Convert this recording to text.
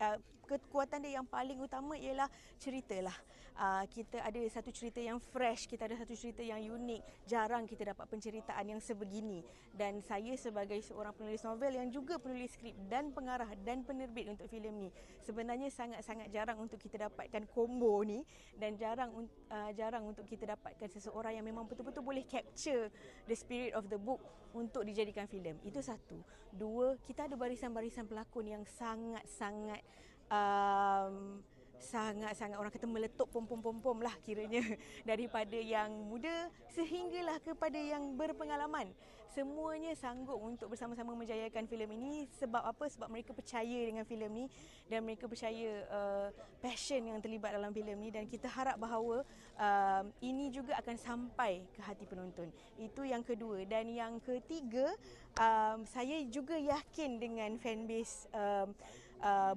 uh, kekuatan dia yang paling utama ialah cerita lah. Uh, kita ada satu cerita yang fresh, kita ada satu cerita yang unik. Jarang kita dapat penceritaan yang sebegini. Dan saya sebagai seorang penulis novel yang juga penulis skrip dan pengarah dan penerbit untuk filem ni, sebenarnya sangat-sangat jarang untuk kita dapatkan combo ni dan jarang uh, jarang untuk kita dapatkan seseorang yang memang betul-betul boleh capture the spirit of the book untuk dijadikan filem. Itu satu. Dua, kita ada barisan-barisan pelakon yang sangat-sangat um, sangat-sangat orang kata meletup pom-pom-pom-pom lah kiranya daripada yang muda sehinggalah kepada yang berpengalaman. Semuanya sanggup untuk bersama-sama menjayakan filem ini sebab apa? Sebab mereka percaya dengan filem ni dan mereka percaya uh, passion yang terlibat dalam filem ni dan kita harap bahawa uh, ini juga akan sampai ke hati penonton. Itu yang kedua dan yang ketiga um, saya juga yakin dengan fanbase um, uh,